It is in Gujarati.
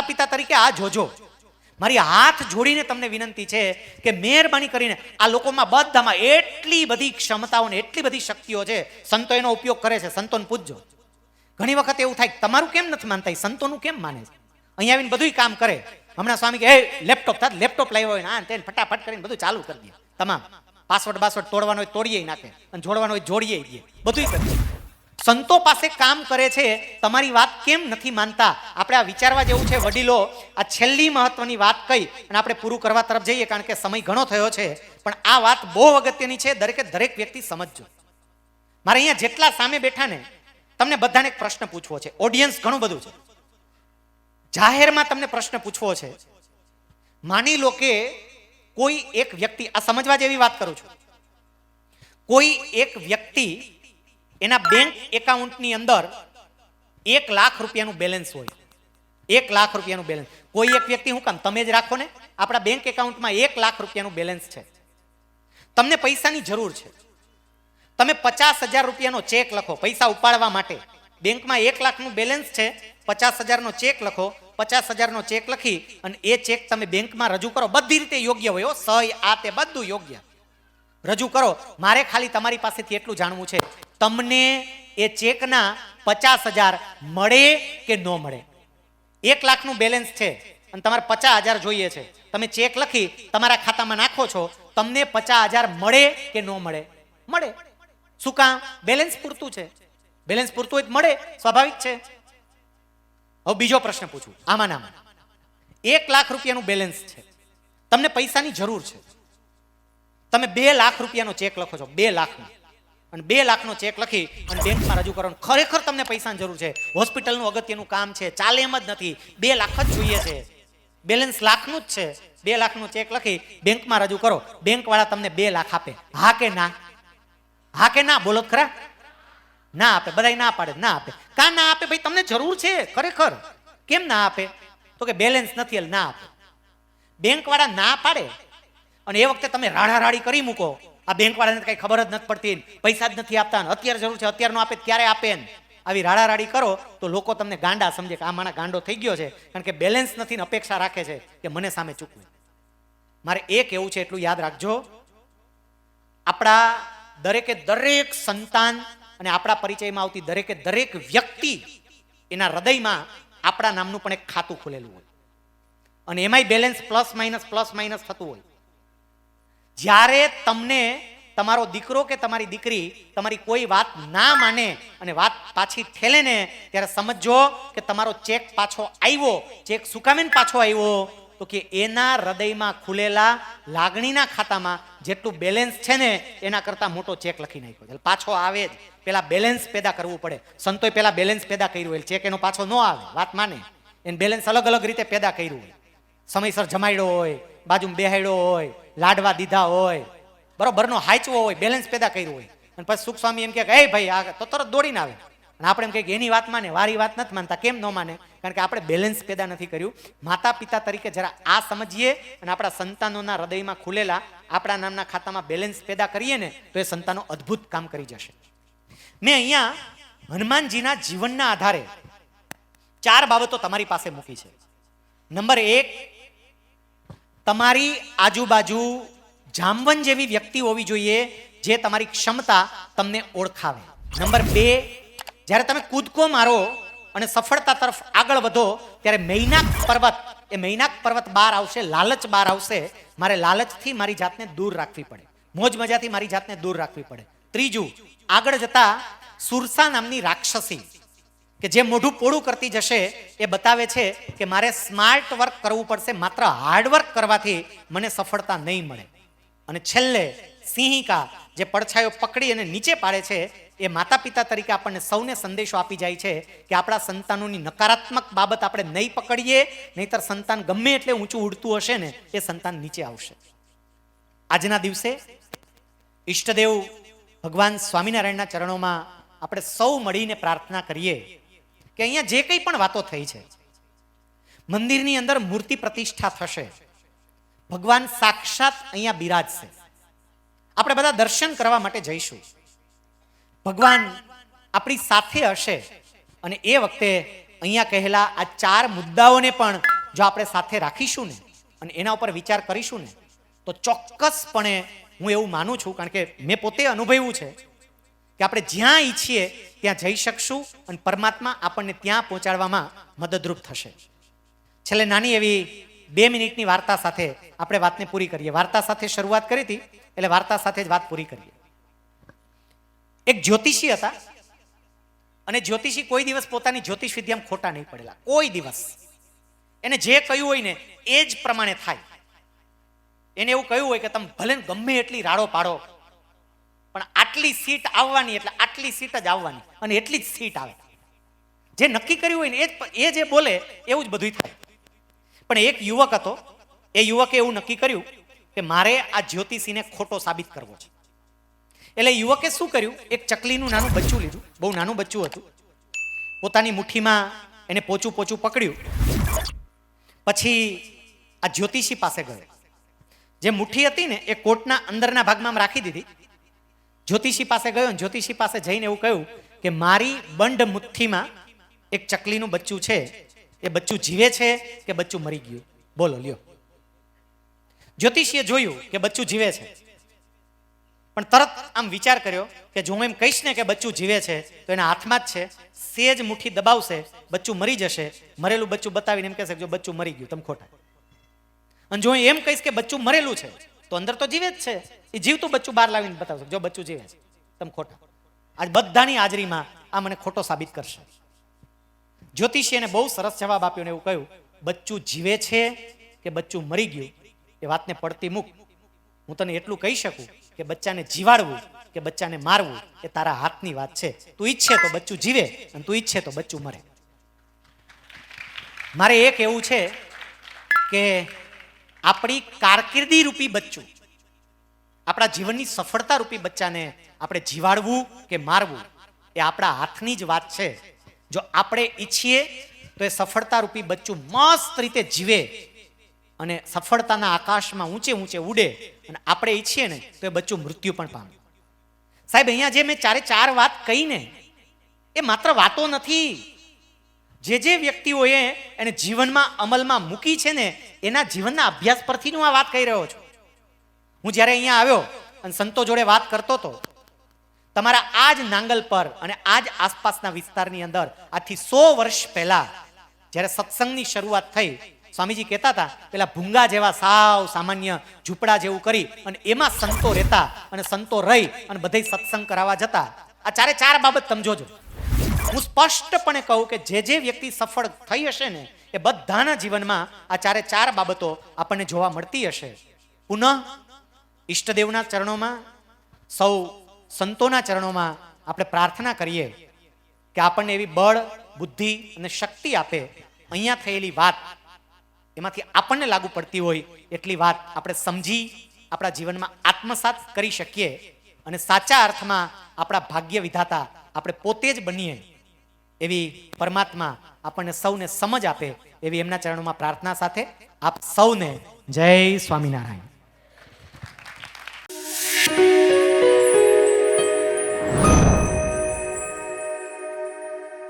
માતા પિતા તરીકે આ જોજો. મારી હાથ જોડીને તમને વિનંતી છે કે મહેરબાની કરીને આ લોકોમાં બધામાં એટલી બધી ક્ષમતાઓ ને એટલી બધી શક્તિઓ છે સંતો એનો ઉપયોગ કરે છે, સંતોને પૂછજો ઘણી વખત એવું થાય તમારું કેમ નથી માનતા? સંતોનું કેમ માને છે? અહીંયા આવીને બધું કામ કરે. હમણાં સ્વામી કે એ લેપટોપ થાય લેપટોપ લાવ્યો હોય ને તેને ફટાફટ કરીને બધું ચાલુ કરી દે. તમામ. પાસવર્ડ બાસવર્ડ તોડવાનો હોય તોડીએ નાખે. અને જોડવાનો હોય જોડીએ દે. બધું કરે સંતો પાસે કામ કરે છે, તમારી વાત કેમ નથી માનતા? આપણે આ વિચારવા જેવું છે વડીલો, આ છેલ્લી મહત્વની વાત કહી અને આપણે પૂરું કરવા તરફ જઈએ કારણ કે સમય ઘણો થયો છે, પણ આ વાત બહુ અગત્યની છે, દરેકે દરેક વ્યક્તિ સમજજો. મારે અહીંયા જેટલા સામે બેઠા ને, તમને બધાને એક પ્રશ્ન પૂછવો છે. ઓડિયન્સ ઘણું બધું છે. જાહેરમાં તમને પ્રશ્ન પૂછવો છે, માની લો કે કોઈ એક વ્યક્તિ, આ સમજવા જેવી વાત કરું છું. કોઈ એક વ્યક્તિ એના બેંક એકાઉન્ટની અંદર એક લાખ રૂપિયાનું બેલેન્સ હોય. એક લાખ રૂપિયાનું બેલેન્સ કોઈ એક વ્યક્તિ હું કામ, તમે જ રાખો ને, આપણા બેંક એકાઉન્ટમાં એક લાખ રૂપિયાનું બેલેન્સ છે. તમને પૈસાની જરૂર છે. તમે પચાસ હજાર રૂપિયાનો ચેક લખો, પૈસા ઉપાડવા માટે. બેંકમાં એક લાખનું બેલેન્સ છે, પચાસ હજારનો ચેક લખો, પચાસ હજારનો ચેક લખી અને એ ચેક તમે બેંકમાં રજૂ કરો. બધી રીતે યોગ્ય હોય સહી, આ તે બધું યોગ્ય. રજૂ કરો. મારે ખાલી તમારી પાસેથી એટલું જાણવું છે. તમને એ ચેકના પચાસ હજાર મળે કે ન મળે? એક લાખનું બેલેન્સ છે અને તમારે પચાસ હજાર જોઈએ છે. તમે ચેક લખી તમારા ખાતામાં નાખો છો, તમને પચાસ હજાર મળે કે ન મળે? મળે. શું કામ? બેલેન્સ પૂરતું છે. બેલેન્સ પૂરતું હોય મળે, સ્વાભાવિક છે. હવે બીજો પ્રશ્ન પૂછું, આમાં નામાં. એક લાખ રૂપિયાનું બેલેન્સ છે. તમને પૈસાની જરૂર છે. તમે બે લાખ રૂપિયાનો ચેક લખો છો, બે લાખનો. અને બે લાખનો ચેક લખી અને બેંકમાં રજૂ કરો ખરેખર તમને પૈસાની જરૂર છે. હોસ્પિટલનું અગત્યનું કામ છે. ચાલે એમ જ નથી. બે લાખ જ જોઈએ છે. બેલેન્સ લાખનું જ છે. બે લાખનો ચેક લખી બેંકમાં રજૂ કરો. બેંકવાળા તમને બે લાખ આપે. હા કે ના? હા કે ના? બોલો ખરા. ના આપે. બધાય ના પાડે. ના આપે. કા ના આપે? ભાઈ, તમને જરૂર છે. ખરેખર. કેમ ના આપે? તો કે બેલેન્સ નથી એટલે ના આપે. બેંકવાળા ના પાડે. અને એ વખતે તમે રાડા રાડી કરી મૂકો. આ બેંક વાળાને કઈ ખબર જ નથી પડતી પૈસા જ નથી આપતા અત્યારે જરૂર છે, અત્યારનો આપે ત્યારે આપે આવી રાડારાડી કરો તો લોકો તમને ગાંડા સમજે કે આ માણા ગાંડો થઈ ગયો છે, કારણ કે બેલેન્સ નથી ને અપેક્ષા રાખે છે કે મને સામે ચૂકવે. મારે એ કહેવું છે એટલું યાદ રાખજો. આપણા દરેકે દરેક સંતાન અને આપણા પરિચયમાં આવતી દરેકે દરેક વ્યક્તિ એના હૃદયમાં આપણા નામનું પણ એક ખાતું ખુલેલું હોય. અને એમાંય balance plus minus plus minus થતું હોય. જ્યારે તમને તમારો દીકરો કે તમારી દીકરી તમારી કોઈ વાત ના માને અને વાત પાછી ઠેલે ને, ત્યારે સમજો કે તમારો ચેક પાછો આવ્યો, ચેક સુકામેન પાછો આવ્યો, તો કે એના હૃદયમાં ખુલેલા લાગણીના ખાતામાં જેટલું બેલેન્સ છે ને, એના કરતાં મોટો ચેક લખી નાખ્યો. એટલે પાછો આવે જ. પેલા બેલેન્સ પેદા કરવું પડે. સંતોએ પેલા બેલેન્સ પેદા કર્યું હોય, ચેક એનો પાછો ન આવે, વાત માને. એને બેલેન્સ અલગ અલગ રીતે પેદા કર્યું હોય. સમયસર જમાડ્યો હોય, બાજુમાં બેહાડ્યો હોય લાડવા દીધા હોય, બરોબરનો હાચવો હોય બેલેન્સ પેદા કર્યું હોય. અને પછી સુખ સ્વામી એમ કે એ ભાઈ, આ તો તરત દોડીને આવે. અને આપણે એમ કે, એની વાત માને, વારી વાત નથી માનતા, કેમ ન માને? કારણ કે આપણે બેલેન્સ પેદા નથી કર્યું. માતા પિતા તરીકે જરા આ સમજીએ અને આપણા સંતાનોના હૃદયમાં ખુલેલા આપણા નામના ખાતામાં બેલેન્સ પેદા કરીએ ને, તો એ સંતાનો અદ્ભુત કામ કરી જશે. મેં અહીંયા હનુમાનજીના જીવનના આધારે ચાર બાબતો તમારી પાસે મૂકી છે. નંબર એક તમારી આજુબાજુ જામવન જેવી વ્યક્તિ હોવી જોઈએ જે તમારી ક્ષમતા તમને ઓળખાવે. નંબર બે, જ્યારે તમે કૂદકો મારો અને સફળતા તરફ આગળ વધો, ત્યારે મૈનાક પર્વત, એ મૈનાક પર્વત બહાર આવશે, લાલચ બહાર આવશે, મારે લાલચથી મારી જાતને દૂર રાખવી પડે. મોજ મજાથી મારી જાતને દૂર રાખવી પડે. ત્રીજું, આગળ જતા સુરસા નામની રાક્ષસી. કે જે મોઢું પોળું કરતી જશે, એ બતાવે છે કે મારે સ્માર્ટ વર્ક કરવું પડશે, માત્ર હાર્ડ વર્ક કરવાથી મને સફળતા નહીં મળે. અને છેલ્લે, સિંહિકા જે પડછાયો પકડી અને નીચે પાડે છે, એ માતા પિતા તરીકે આપણને સૌને સંદેશો આપી જાય છે કે આપણા સંતાનોની નકારાત્મક બાબત આપણે નહીં પકડીએ, નહીતર સંતાન ગમે એટલે ઊંચું ઉડતું હશે ને, એ સંતાન નીચે આવશે. આજના દિવસે ઈષ્ટદેવ ભગવાન સ્વામિનારાયણના ચરણોમાં આપણે સૌ મળીને પ્રાર્થના કરીએ. કે અહીંયા જે કંઈ પણ વાતો થઈ છે, મંદિરની અંદર મૂર્તિ પ્રતિષ્ઠા થશે, ભગવાન સાક્ષાત અહીંયા બિરાજશે. આપણે બધા દર્શન કરવા માટે જઈશું. ભગવાન આપણી સાથે હશે અને એ વખતે અહીંયા કહેલા આ ચાર મુદ્દાઓને પણ જો આપણે સાથે રાખીશું ને અને એના ઉપર વિચાર કરીશું ને, તો ચોક્કસપણે હું એવું માનું છું, કારણ કે મેં પોતે અનુભવ્યું છે કે આપણે જ્યાં ઈચ્છીએ ત્યાં જઈ શકશું અને પરમાત્મા આપણને ત્યાં પહોંચાડવામાં મદદરૂપ થશે. છેલ્લે નાની એવી બે મિનિટની વાર્તા સાથે આપણે વાતને પૂરી કરીએ. વાર્તા સાથે શરૂઆત કરી હતી, એટલે વાર્તા સાથે જ વાત પૂરી કરીએ. એક જ્યોતિષી હતા અને જ્યોતિષી કોઈ દિવસ પોતાની જ્યોતિષ વિદ્યામાં ખોટા નહીં પડેલા. કોઈ દિવસ. એને જે કહ્યું હોય ને, એ જ પ્રમાણે થાય. એને એવું કહ્યું હોય કે તમે ભલે ગમે એટલી રાડો પાડો પણ આટલી સીટ આવવાની એટલે આટલી સીટ જ આવવાની અને એટલી જ સીટ આવે. જે નક્કી કર્યું હોય ને એ એ જે બોલે એવું જ બધું થાય. પણ એક યુવક હતો, એ યુવકે એવું નક્કી કર્યું કે મારે આ જ્યોતિષીને ખોટો સાબિત કરવો છે. એટલે યુવકે શું કર્યું? એક ચકલીનું નાનું બચ્ચું લીધું, બહુ નાનું બચ્ચું હતું. પોતાની મુઠ્ઠીમાં એને પોચું પોચું પકડ્યું. પછી આ જ્યોતિષી પાસે ગયો. જે મુઠ્ઠી હતી ને એ કોટના અંદરના ભાગમાં રાખી દીધી. જ્યોતિષી પાસે ગયો અને જ્યોતિષી પાસે જઈને એવું કહ્યું કે મારી બંડ મુઠ્ઠીમાં એક ચકલીનું બચ્ચું છે. એ બચ્ચું જીવે છે કે બચ્ચું મરી ગયું? બોલો, લ્યો. જ્યોતિષીએ જોયું કે બચ્ચું જીવે છે. પણ તરત આમ વિચાર કર્યો કે જો હું એમ કહીશ ને કે બચ્ચું જીવે છે, તો એના હાથમાં જ છે. સેજ મુઠ્ઠી દબાવશે, બચ્ચું મરી જશે. મરેલું બચ્ચું બતાવીને એમ કહેશે જો બચ્ચું મરી ગયું, તમે ખોટા. અને જો હું એમ કહીશ કે બચ્ચું મરેલું છે, તો અંદર તો જીવે જ છે. એ જીવતું બચ્ચું બહાર લાવીને બતાવશો, જો બચ્ચું જીવે છે, તમે ખોટા. આજ બધાની હાજરીમાં આ મને ખોટો સાબિત કરશે. જ્યોતિષી એને બહુ સરસ જવાબ આપ્યો ને એવું કહ્યું, બચ્ચું જીવે છે કે બચ્ચું મરી ગયું? એ વાતને પડતી મૂક. હું તને એટલું કહી શકું કે બચ્ચાને જીવાડવું, કે બચ્ચાને મારવું, એ તારા હાથની વાત છે. તું ઈચ્છે તો બચ્ચું જીવે અને તું ઈચ્છે તો બચ્ચું મરે. મારે એક એવું છે કે આપણી કારકિર્દી રૂપી બચ્ચું આપણા જીવનની સફળતા રૂપી બચ્ચાને આપણે જીવાડવું કે મારવું એ આપણા હાથની જ વાત છે. જો આપણે ઈચ્છીએ તો એ સફળતા રૂપી બચ્ચું મસ્ત રીતે જીવે અને સફળતાના આકાશમાં ઊંચે ઊંચે ઉડે અને આપણે ઈચ્છીએ ને તો એ બચ્ચું મૃત્યુ પણ પામે. સાહેબ, અહીંયા જે મેં ચારે ચાર વાત કહી ને એ માત્ર વાતો નથી. જે જે વ્યક્તિઓએ એને જીવનમાં અમલમાં મૂકી છે ને, એના જીવનના અભ્યાસ પરથી હું આ વાત કહી રહ્યો છું. હું જ્યારે અહીંયા આવ્યો અને સંતો જોડે વાત કરતો હતો, તમારા આ જ નાંગલ પર અને આ જ આસપાસના વિસ્તારની અંદર આજથી સો વર્ષ પહેલા જ્યારે સત્સંગની શરૂઆત થઈ, સ્વામીજી કહેતા હતા, પેલા ભૂંગા જેવા સાવ સામાન્ય ઝૂંપડા જેવું કરી અને એમાં સંતો રહેતા અને સંતો રહી અને બધે સત્સંગ કરાવવા જતા. આ ચારે ચાર બાબત સમજોજો હું સ્પષ્ટપણે કહું કે જે જે વ્યક્તિ સફળ થઈ હશે ને, એ બધાના જીવનમાં આ ચારે ચાર બાબતો આપણને જોવા મળતી હશે. પુનઃ ઈષ્ટદેવના ચરણોમાં, સૌ સંતોના ચરણોમાં આપણે પ્રાર્થના કરીએ કે આપણને એવી બળ, બુદ્ધિ અને શક્તિ આપે. અહીંયા થયેલી વાત એમાંથી આપણને લાગુ પડતી હોય એટલી વાત આપણે સમજી, આપણા જીવનમાં આત્મસાત કરી શકીએ અને સાચા અર્થમાં આપણા ભાગ્ય વિધાતા આપણે પોતે જ બનીએ એવી પરમાત્મા આપણને સૌને સમજ આપે એવી એમના ચરણોમાં પ્રાર્થના સાથે આપ સૌને જય સ્વામિનારાયણ.